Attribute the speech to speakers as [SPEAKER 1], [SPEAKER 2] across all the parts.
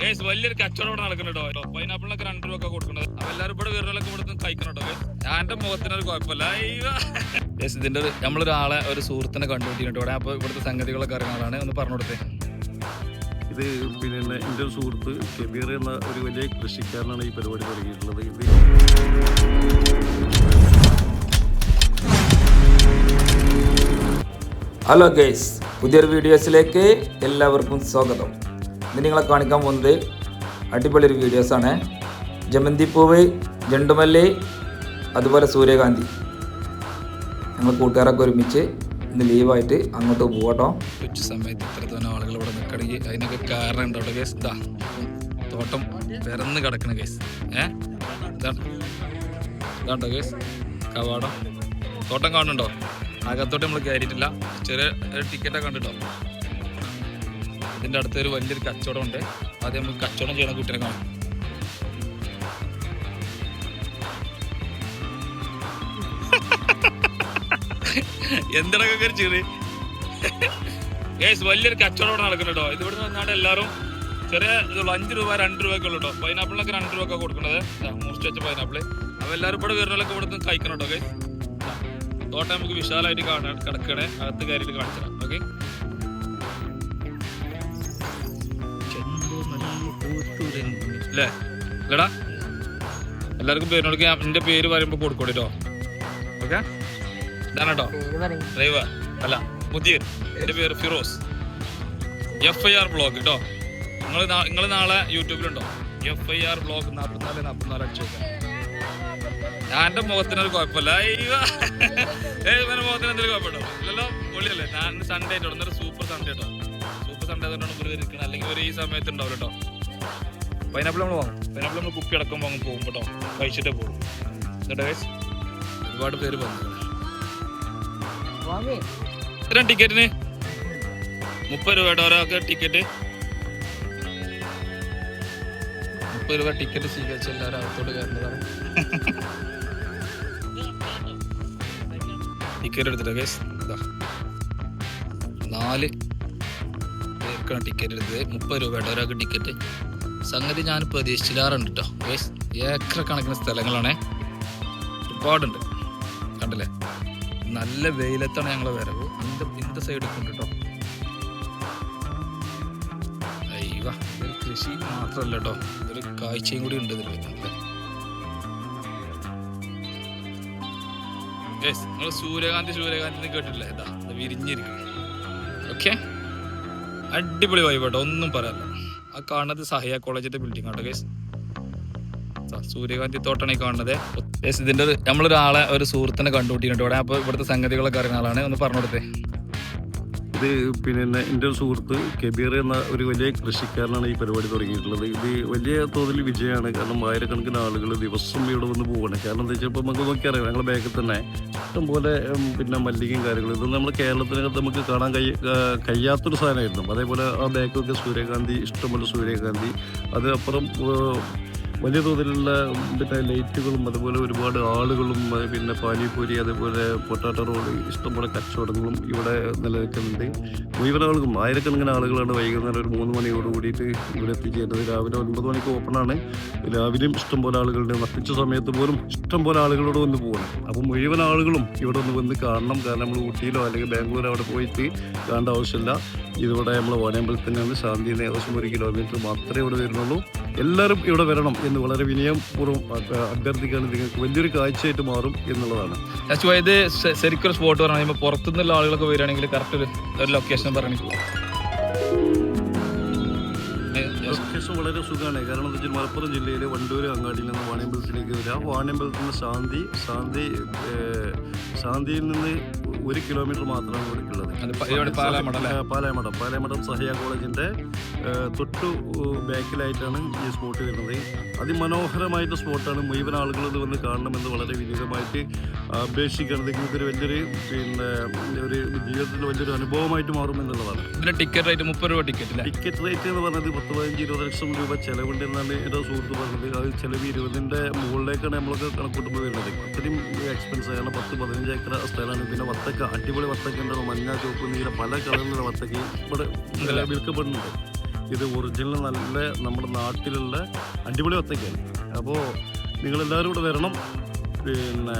[SPEAKER 1] Guys വലിയൊരു കച്ചവടം നടക്കുന്നു നടക്കുന്നുണ്ടോ കേട്ടോ. പൈനാപ്പിളിനൊക്കെ രണ്ട് രൂപ ഒക്കെ കൊടുക്കുന്നത്. അപ്പൊ എല്ലാവരും ഇവിടെ വീടുകളൊക്കെ ഇവിടെ നിന്ന്. ഞാൻ എന്റെ മുഖത്തിനൊരു കുഴപ്പമില്ല. കേസ് ഇതിന്റെ ഒരു- നമ്മളൊരാളെ ഒരു സുഹൃത്തിനെ കണ്ടുപിടിക്കുന്നുണ്ട് ഇവിടെ. അപ്പൊ ഇവിടുത്തെ സംഗതികളൊക്കെ അറിയുന്നതാണ് ഒന്ന് പറഞ്ഞു കൊടുത്തേ.
[SPEAKER 2] ഇത് പിന്നെ എന്റെ ഒരു സുഹൃത്ത് ഷെബീർ എന്ന ഒരു വലിയ കൃഷിക്കാരനാണ് ഈ പരിപാടി തുടങ്ങിയിട്ടുള്ളത്. ഇത്
[SPEAKER 3] ഹലോ ഗൈസ് പുതിയൊരു വീഡിയോസിലേക്ക് എല്ലാവർക്കും സ്വാഗതം. ഇന്ന് നിങ്ങളെ കാണിക്കാൻ പോകുന്നത് അടിപൊളി ഒരു വീഡിയോസാണ് ജമന്തി പൂവ് ജണ്ടുമല്ലി അതുപോലെ സൂര്യകാന്തി. ഞങ്ങൾ കൂട്ടുകാരൊക്കെ ഒരുമിച്ച് ഇന്ന് ലീവായിട്ട് അങ്ങോട്ട് പോകട്ടോ
[SPEAKER 1] ഉച്ച സമയത്ത് ഇത്രത്തോളം ആളുകൾ ഇവിടെ നിൽക്കണമെങ്കിൽ അതിനൊക്കെ കാരണം ഉണ്ടോ കേസ് ഇതാ തോട്ടം പിറന്ന് കിടക്കണ കേസ് ഏ? കേസ് കവാടം. തോട്ടം കാണുന്നുണ്ടോ? അകത്തോട്ട് നമ്മൾ കയറിയിട്ടില്ല. ചെറിയ ടിക്കറ്റൊക്കെ കണ്ടിട്ടോ? ഇതിന്റെ അടുത്തൊരു വലിയൊരു കച്ചവടം ഉണ്ട് അത് നമുക്ക് കച്ചവടം ചെയ്യണ കുട്ടിനെ കാണാം. എന്തിനൊക്കെ ഒരു ചിറി? ഗേസ് വലിയൊരു കച്ചവടം ഇവിടെ നടക്കുന്നുണ്ടോ ഇത് ഇവിടെ വന്നാണ്ട് എല്ലാവരും ചെറിയ ഇതുള്ളൂ അഞ്ച് രൂപ രണ്ട് രൂപയൊക്കെ ഉള്ളൂ കേട്ടോ. പൈനാപ്പിളിനൊക്കെ രണ്ട് രൂപ ഒക്കെ കൊടുക്കുന്നത് മൂസ്റ്റ് വെച്ച പൈനാപ്പിൾ അപ്പോൾ എല്ലാവരും ഇവിടെ വരുന്നവരൊക്കെ ഇവിടെ നിന്ന് കഴിക്കണം കേട്ടോ ഓക്കെ തോട്ടം നമുക്ക് വിശാലമായിട്ട് കാണാൻ കിടക്കണേ. അകത്ത് കയറിയിട്ട് കാണിച്ചു തരാം ഓക്കെ അല്ലേ അല്ലടാ എല്ലാവർക്കും പേര് ഞാൻ എന്റെ പേര് പറയുമ്പോൾ കൊടുക്കൂടി കേട്ടോ ഓക്കെ? ഇതാണ് ഡ്രൈവർ. അല്ല മുദീർ എന്റെ പേര് Firoz. F I R blog കേട്ടോ നിങ്ങൾ നിങ്ങൾ നാളെ യൂട്യൂബിലുണ്ടോ? എഫ് ഐ ആർ ബ്ലോഗ് നാൽപ്പത്തിനാല് നാൽപ്പത്തിനാല് അടിച്ചു ഞാൻ എന്റെ മുഖത്തിനൊരു കുഴപ്പമില്ല. ഇവന്റെ മുഖത്തിന് എന്തെങ്കിലും കുഴപ്പമുണ്ടോ? ഇല്ലല്ലോ പൊളിയല്ലേ. ഞാൻ സൺഡേ ആയിട്ടോ എന്നൊരു സൂപ്പർ സൺഡേ കേട്ടോ സൂപ്പർ സൺഡേ തന്നെയാണ് ഇവർ ഇരിക്കുന്നത് അല്ലെങ്കിൽ ഒരു ഈ സമയത്ത് ഉണ്ടാവില്ല കേട്ടോ പൈനാപ്പിൾ നമ്മൾ വാങ്ങും പൈനാപ്പിൾ നമ്മൾ കുപ്പി അടക്കം വാങ്ങും പോകും കേട്ടോ കഴിച്ചിട്ടേ പോകും. എന്നിട്ട് guys, ഒരുപാട് പേര് വന്നു. എത്ര ടിക്കറ്റിന്? മുപ്പത് രൂപയുടെ ഒരാൾക്ക് ടിക്കറ്റ്. മുപ്പത് രൂപ ടിക്കറ്റ് സ്വീകരിച്ച എല്ലാവരും അകത്തോട്ട് കയറുന്നതാണ്. ടിക്കറ്റ് എടുത്തിട്ട് കേസ് നാല് പേർക്കാണ് ടിക്കറ്റ് എടുത്തത്. മുപ്പത് രൂപയുടെ ഒരാൾക്ക് ടിക്കറ്റ് സംഗതി ഞാൻ പ്രതീക്ഷിച്ചില്ലാറുണ്ട് കേട്ടോ ഏക്കർ കണക്കിന് സ്ഥലങ്ങളാണേ. ഒരുപാടുണ്ട്. കണ്ടില്ലേ? നല്ല വെയിലത്താണ് ഞങ്ങളെ വരവ്. ഇന്ത ഇന്ത സൈഡ് കൊണ്ട് കേട്ടോ ഇതൊരു കൃഷി മാത്രമല്ല കേട്ടോ ഇതൊരു കാഴ്ചയും കൂടി ഉണ്ട് ഇതിൽ നിങ്ങൾ സൂര്യകാന്തി സൂര്യകാന്തി കേട്ടിട്ടില്ല? ഇത് വിരിഞ്ഞിരിക്കും ഓക്കെ അടിപൊളി വൈബ് ഒന്നും പറയാല്ല ആ കാണുന്നത് സഹയ കോളേജിന്റെ ബിൽഡിംഗ് ആട്ടോ കേസ് സൂര്യകാന്തി തോട്ടാണ് ഈ കാണുന്നത്. ഇതിന്റെ ഒരു നമ്മളൊരാളെ ഒരു സുഹൃത്തിനെ കണ്ടുപിടിക്കുന്നുണ്ട് ഇവിടെ. അപ്പോൾ ഇവിടുത്തെ സംഗതികളൊക്കെ അറിയുന്ന ആളാണ്. ഒന്ന് പറഞ്ഞു കൊടുത്തേ.
[SPEAKER 2] ഇത് പിന്നെ എന്റെ ഒരു സുഹൃത്ത് കബീർ എന്ന ഒരു വലിയ കൃഷിക്കാരനാണ് ഈ പരിപാടി തുടങ്ങിയിട്ടുള്ളത്. ഇത് വലിയ തോതിൽ വിജയമാണ്. കാരണം ആയിരക്കണക്കിന് ആളുകൾ ദിവസം ഇവിടെ വന്ന് പോവുകയാണ് കാരണം എന്താ വെച്ചാൽ ഇപ്പോൾ നമുക്ക് നോക്കിയറിയാം ഞങ്ങളുടെ ബാഗിൽ തന്നെ ഇഷ്ടംപോലെ പിന്നെ മല്ലികയും കാര്യങ്ങളും. ഇതൊന്നും നമ്മൾ കേരളത്തിനകത്ത് നമുക്ക് കാണാൻ കഴിയ ക- കഴിയാത്തൊരു സാധനമായിരുന്നു. അതേപോലെ ആ ബാഗൊക്കെ സൂര്യകാന്തി ഇഷ്ടംപോലെ സൂര്യകാന്തി. അത് അപ്പുറം ഏഹ്, വലിയ തോതിലുള്ള പിന്നെ ലൈറ്റുകളും അതുപോലെ ഒരുപാട് ആളുകളും പിന്നെ പാനിപൂരി അതുപോലെ പൊട്ടാറ്റോ റോഡ് ഇഷ്ടംപോലെ കച്ചവടങ്ങളും ഇവിടെ നിലനിൽക്കുന്നുണ്ട്. മുഴുവൻ ആളുകളും ആയിരക്കണക്കിന് ആളുകളാണ് വൈകുന്നേരം ഒരു മൂന്ന് മണിയോട് കൂടിയിട്ട് ഇവിടെ എത്തിച്ചേരുന്നത്. രാവിലെ ഒൻപത് മണിക്ക് ഓപ്പണാണ്. രാവിലെയും ഇഷ്ടംപോലെ ആളുകളുണ്ട്. നട്ടിച്ച സമയത്ത് പോലും ഇഷ്ടംപോലെ ആളുകളോട് വന്ന് പോകണം അപ്പോൾ മുഴുവൻ ആളുകളും ഇവിടെ ഒന്ന് വന്ന് കാണണം. കാരണം നമ്മൾ ഊട്ടിയിലോ അല്ലെങ്കിൽ ബാംഗ്ലൂരോ അവിടെ പോയിട്ട് കാണേണ്ട ആവശ്യമില്ല. ഇതിവിടെ നമ്മൾ വാനമ്പലത്തിനാണ് ശാന്തി ഏകദേശം ഒരു കിലോമീറ്റർ മാത്രമേ ഇവിടെ വരുന്നുള്ളൂ. എല്ലാവരും ഇവിടെ വരണം. എന്ന് വളരെ വിനയപൂർവം അഭ്യ- അഭ്യർത്ഥിക്കുകയാണ്. നിങ്ങൾക്ക് വലിയൊരു കാഴ്ചയായിട്ട് മാറും എന്നുള്ളതാണ്.
[SPEAKER 1] ലാസ്റ്റ് ഇത് ശരിക്കൊരു സ്പോട്ട് പറയുമ്പോൾ പുറത്തുനിന്നുള്ള ആളുകളൊക്കെ വരികയാണെങ്കിൽ കറക്റ്റ് ഒരു ലൊക്കേഷൻ പറഞ്ഞു
[SPEAKER 2] ലൊക്കേഷൻ വളരെ സുഖമാണ്. കാരണം എന്താ വെച്ചാൽ മലപ്പുറം ജില്ലയിലെ വണ്ടൂർ അങ്ങാടിയിൽ നിന്ന് വാണിയമ്പലത്തിലേക്ക് വരാം. വാണിയമ്പലത്തിൽ നിന്ന് ശാന്തി ശാന്തി ശാന്തിയിൽ നിന്ന് ഒരു കിലോമീറ്റർ മാത്രമാണ് ഇവിടേക്കുള്ളത്.
[SPEAKER 1] അത് പ- ഇവിടെ പാലാമട അല്ലേ?
[SPEAKER 2] ആ, പാലാമടം പാലാമടം സഹയ കോളേജിന്റെ ഏഹ്, തൊട്ടു ബാക്കിലായിട്ടാണ് ഈ സ്പോട്ട് വരുന്നത്. അതിമനോഹരമായിട്ട് സ്പോട്ടാണ് മുഴുവൻ ആളുകൾ ഇത് വന്ന് കാണണമെന്ന് വളരെ വിനീതമായിട്ട് അപേക്ഷിക്കണം നിങ്ങൾക്കൊരു വലിയൊരു പിന്നെ ഒരു ജീവിതത്തിൽ വലിയൊരു അനുഭവമായിട്ട് മാറും എന്നുള്ളതാണ്.
[SPEAKER 1] ഇതിന്റെ ടിക്കറ്റ് റേറ്റ് മുപ്പത് രൂപ ടിക്കറ്റ്
[SPEAKER 2] ടിക്കറ്റ് റേറ്റ് എന്ന് പറഞ്ഞത് പത്ത് പതിനഞ്ച് ഇരുപത് ലക്ഷം രൂപ ചിലവുണ്ട് എന്നാണ് എന്റെ സുഹൃത്ത് പറഞ്ഞത്. അത് ചിലവ് ഇരുപതിന്റെ മുകളിലേക്കാണ് നമ്മളൊക്കെ കണക്കൂട്ടുമ്പോൾ വരുന്നത്. അത്രയും എക്സ്പെൻസ് കാരണം പത്ത് പതിനഞ്ച് ഏക്കർ സ്ഥലമാണ്. പിന്നെ വത്തക്ക അടിപൊളി വത്തക്ക ഉണ്ടാവും മഞ്ഞ ചുവപ്പ് നീല പല കളറിലുള്ള വത്തക്ക ഇവിടെ വിൽക്കപ്പെടുന്നുണ്ട്. ഇത് ഒറിജിനൽ നല്ല നമ്മുടെ നാട്ടിലുള്ള അടിപൊളി വത്തക്കയാണ് അപ്പോൾ നിങ്ങളെല്ലാവരും കൂടെ വരണം. പിന്നെ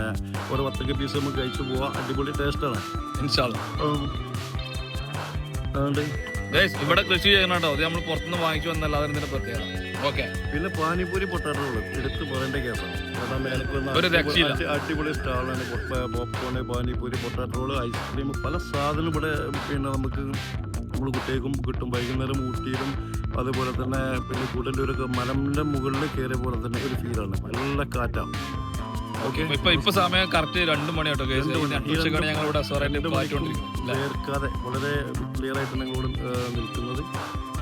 [SPEAKER 2] ഓരോ വത്തക്ക പീസ് നമുക്ക് കഴിച്ചു പോവാം. അടിപൊളി ടേസ്റ്റാണ് അതുകൊണ്ട്
[SPEAKER 4] ഇവിടെ കൃഷി ചെയ്യണോ അത് നമ്മൾ പുറത്തുനിന്ന് വാങ്ങിച്ചു വന്നല്ലാതെ ഇതിന്റെ പ്രത്യേകത. ഓക്കെ
[SPEAKER 2] പിന്നെ പാനിപൂരി പൊട്ടാട്ടോൾ എടുത്ത് പറയേണ്ട കേസാണ്.
[SPEAKER 4] ഒരു
[SPEAKER 2] അടിപൊളി സ്റ്റാളാണ് പോപ്കോണ് പാനിപൂരി പൊട്ടാട്ടോൾ ഐസ്ക്രീം പല സാധനം ഇവിടെ പിന്നെ നമുക്ക് നമ്മൾ കുട്ടികൾക്കും കിട്ടും. വൈകുന്നേരം ഊട്ടിയിലും അതുപോലെ തന്നെ പിന്നെ കൂടല്ലൂരൊക്കെ മലമിന്റെ മുകളിൽ കയറിയ പോലെ തന്നെ ഒരു ഫീലാണ് നല്ല കാറ്റാണ്. ഓക്കെ
[SPEAKER 4] ഇപ്പൊ ഇപ്പൊ സമയം കറക്റ്റ് രണ്ടു മണി. കേട്ടോ മാറ്റിക്കൊണ്ടിരിക്കുന്നത് അല്ലേ?
[SPEAKER 2] വളരെ ക്ലിയർ ആയിട്ട് നിങ്ങളോട് നിൽക്കുന്നത്.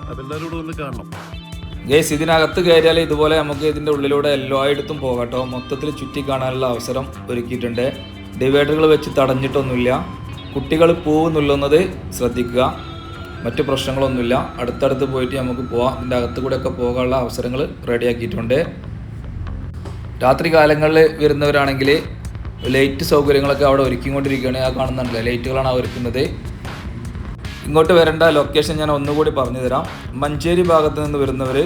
[SPEAKER 2] അപ്പോൾ എല്ലാവരും കൂടെ ഒന്ന് കാണണം.
[SPEAKER 1] ഗേസ് ഇതിനകത്ത് കയറിയാൽ ഇതുപോലെ നമുക്ക് ഇതിന്റെ ഉള്ളിലൂടെ എല്ലായിടത്തും പോകട്ടോ മൊത്തത്തിൽ ചുറ്റി കാണാനുള്ള അവസരം ഒരുക്കിയിട്ടുണ്ട്. ഡിവൈഡറുകൾ വെച്ച് തടഞ്ഞിട്ടൊന്നുമില്ല. കുട്ടികൾ പോകുന്നുള്ളത് ശ്രദ്ധിക്കുക. മറ്റു പ്രശ്നങ്ങളൊന്നുമില്ല. അടുത്തടുത്ത് പോയിട്ട് നമുക്ക് പോവാം. ഇതിന്റെ അകത്ത് കൂടെയൊക്കെ പോകാനുള്ള അവസരങ്ങൾ റെഡിയാക്കിയിട്ടുണ്ട്. രാത്രി കാലങ്ങളിൽ വരുന്നവരാണെങ്കിൽ ലൈറ്റ് സൗകര്യങ്ങളൊക്കെ അവിടെ ഒരുക്കിക്കൊണ്ടിരിക്കുകയാണ്. ആ കാണുന്നുണ്ട് ലൈറ്റുകളാണ് ഒരുക്കുന്നത്. ഇങ്ങോട്ട് വരേണ്ട ലൊക്കേഷൻ ഞാൻ ഒന്നുകൂടി പറഞ്ഞു തരാം മഞ്ചേരി ഭാഗത്ത് നിന്ന് വരുന്നവർ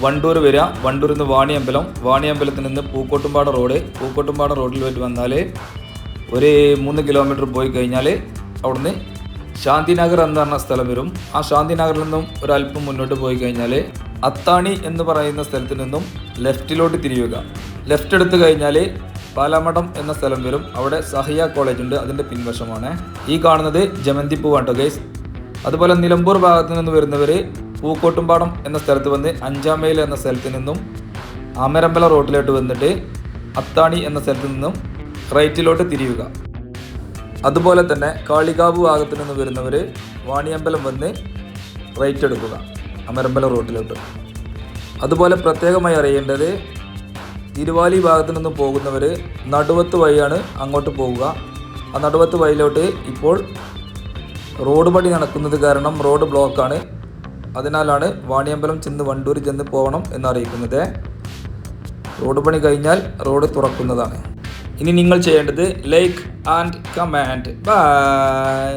[SPEAKER 1] വണ്ടൂർ വരിക. വണ്ടൂരിൽ നിന്ന് വാണിയമ്പലം. വാണിയമ്പലത്തിൽ നിന്ന് പൂക്കോട്ടുംപാട റോഡ്. പൂക്കോട്ടുംപാട റോഡിൽ പോയിട്ട് വന്നാൽ ഒരു മൂന്ന് കിലോമീറ്റർ പോയി കഴിഞ്ഞാൽ അവിടുന്ന് ശാന്തിനഗർ എന്ന് പറഞ്ഞ സ്ഥലം വരും. ആ ശാന്തിനഗറിൽ നിന്നും ഒരല്പം മുന്നോട്ട് പോയി കഴിഞ്ഞാൽ അത്താണി എന്ന് പറയുന്ന സ്ഥലത്ത് നിന്നും ലെഫ്റ്റിലോട്ട് തിരിയുക. ലെഫ്റ്റ് എടുത്ത് കഴിഞ്ഞാൽ പാലാമഠം എന്ന സ്ഥലം വരും. അവിടെ സഹിയ കോളേജ് ഉണ്ട് അതിന്റെ പിൻവശമാണ്. ഈ കാണുന്നത് ജമന്തി പൂവാണ് കേട്ടോ അതുപോലെ നിലമ്പൂർ ഭാഗത്ത് നിന്ന് വരുന്നവർ പൂക്കോട്ടുംപാടം എന്ന സ്ഥലത്ത് വന്ന് അഞ്ചാം മൈൽ എന്ന സ്ഥലത്ത് നിന്നും അമരമ്പല റോഡിലോട്ട് വന്നിട്ട് അത്താണി എന്ന സ്ഥലത്ത് നിന്നും റൈറ്റിലോട്ട് തിരിയുക. അതുപോലെ തന്നെ കാളികാവ് ഭാഗത്തു നിന്ന് വരുന്നവർ വാണിയമ്പലം വന്ന് റൈറ്റ് എടുക്കുക. അമരമ്പലം റോഡിലോട്ട് അതുപോലെ പ്രത്യേകമായി അറിയേണ്ടത് തിരുവാലി ഭാഗത്തു നിന്ന് പോകുന്നവർ നടുവത്ത് വഴിയാണ് അങ്ങോട്ട് പോവുക. ആ നടുവത്ത് വഴിയിലോട്ട് ഇപ്പോൾ റോഡ് പണി നടക്കുന്നത് കാരണം റോഡ് ബ്ലോക്കാണ് അതിനാലാണ് വാണിയമ്പലം ചെന്ന് വണ്ടൂർ ചെന്ന് പോകണം എന്നറിയിക്കുന്നത്. റോഡ് പണി കഴിഞ്ഞാൽ റോഡ് തുറക്കുന്നതാണ്. ഇനി നിങ്ങൾ ചെയ്യേണ്ടത് ലൈക്ക് ആൻഡ് കമാൻഡ് ബൈ